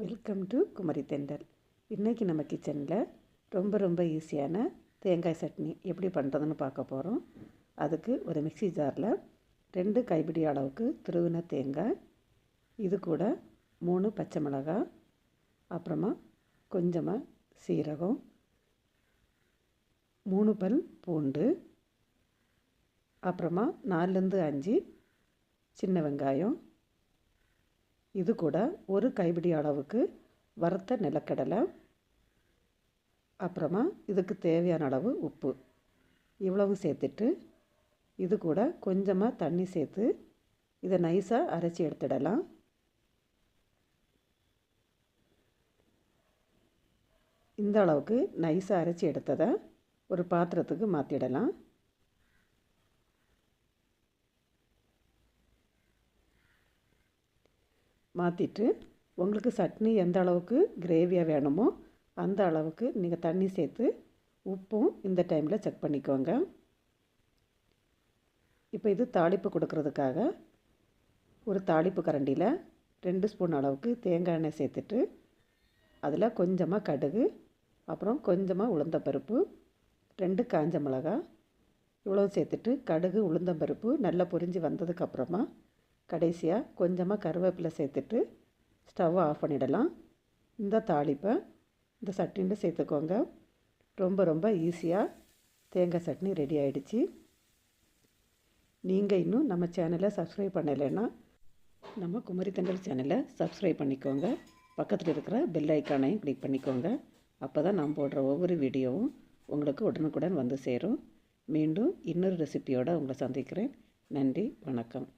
Welcome to Kumari தெண்டல் இன்றைக்கி நம்ம கிச்சனில் ரொம்ப ரொம்ப ஈஸியான தேங்காய் சட்னி எப்படி பண்ணுறதுன்னு பார்க்க போகிறோம் அதுக்கு ஒரு மிக்ஸி ஜாரில் ரெண்டு கைப்பிடி அளவுக்கு துருவின தேங்காய் இது கூட மூணு பச்சை மிளகாய் அப்புறமா கொஞ்சமாக சீரகம் மூணு பல் பூண்டு அப்புறமா நாலுலேருந்து அஞ்சு சின்ன வெங்காயம் இது கூட ஒரு கைப்பிடி அளவுக்கு வறுத்த நிலக்கடலை அப்புறமா இதுக்கு தேவையான அளவு உப்பு. இவ்வளவும் சேர்த்துட்டு இது கூட கொஞ்சமாக தண்ணி சேர்த்து இதை நைஸாக அரைச்சி எடுத்துடலாம். இந்த அளவுக்கு நைஸாக அரைச்சி எடுத்ததை ஒரு பாத்திரத்துக்கு மாற்றிடலாம் மாற்றிட்டு உங்களுக்கு சட்னி எந்த அளவுக்கு கிரேவியாக வேணுமோ அந்த அளவுக்கு நீங்கள் தண்ணி சேர்த்து உப்பும் இந்த டைமில் செக் பண்ணிக்கோங்க. இப்போ இது தாளிப்பு கொடுக்கறதுக்காக ஒரு தாளிப்பு கரண்டியில் ரெண்டு ஸ்பூன் அளவுக்கு தேங்காய் எண்ணெய் சேர்த்துட்டு அதில் கொஞ்சமாக கடுகு அப்புறம் கொஞ்சமாக உளுந்தம்பருப்பு ரெண்டு காஞ்ச மிளகா இவ்வளோ சேர்த்துட்டு கடுகு உளுந்தம்பருப்பு நல்லா பொரிஞ்சு வந்ததுக்கப்புறமா கடைசியாக கொஞ்சமாக கருவேப்பிலை சேர்த்துட்டு ஸ்டவ்வை ஆஃப் பண்ணிடலாம். இந்த தாளிப்பை இந்த சட்னின்னு சேர்த்துக்கோங்க. ரொம்ப ரொம்ப ஈஸியாக தேங்காய் சட்னி ரெடி ஆகிடுச்சு நீங்கள் இன்னும் நம்ம சேனலை சப்ஸ்கிரைப் பண்ணலைன்னா நம்ம குமரி தண்டல் சேனலை சப்ஸ்கிரைப் பண்ணிக்கோங்க. பக்கத்தில் இருக்கிற பெல் ஐக்கானையும் கிளிக் பண்ணிக்கோங்க. அப்போ தான் நான் போடுற ஒவ்வொரு வீடியோவும் உங்களுக்கு உடனுக்குடன் வந்து சேரும். மீண்டும் இன்னொரு ரெசிபியோடு உங்களை சந்திக்கிறேன். நன்றி வணக்கம்.